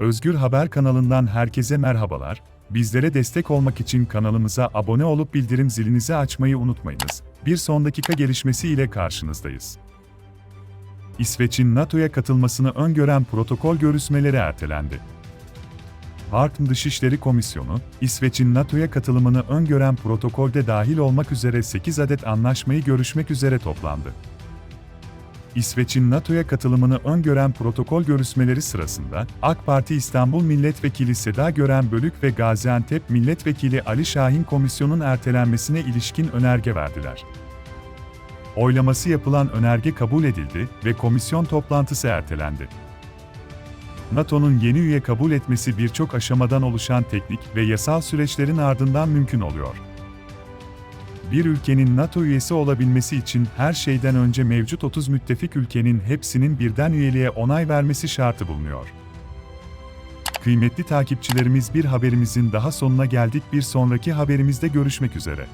Özgür Haber kanalından herkese merhabalar. Bizlere destek olmak için kanalımıza abone olup bildirim zilinizi açmayı unutmayınız. Bir son dakika gelişmesi ile karşınızdayız. İsveç'in NATO'ya katılmasını öngören protokol görüşmeleri ertelendi. Hartm Dışişleri Komisyonu, İsveç'in NATO'ya katılımını öngören protokolde dahil olmak üzere 8 adet anlaşmayı görüşmek üzere toplandı. İsveç'in NATO'ya katılımını öngören protokol görüşmeleri sırasında, AK Parti İstanbul Milletvekili Seda Gören Bölük ve Gaziantep Milletvekili Ali Şahin komisyonun ertelenmesine ilişkin önerge verdiler. Oylaması yapılan önerge kabul edildi ve komisyon toplantısı ertelendi. NATO'nun yeni üye kabul etmesi birçok aşamadan oluşan teknik ve yasal süreçlerin ardından mümkün oluyor. Bir ülkenin NATO üyesi olabilmesi için her şeyden önce mevcut 30 müttefik ülkenin hepsinin birden üyeliğe onay vermesi şartı bulunuyor. Kıymetli takipçilerimiz bir haberimizin daha sonuna geldik. Bir sonraki haberimizde görüşmek üzere.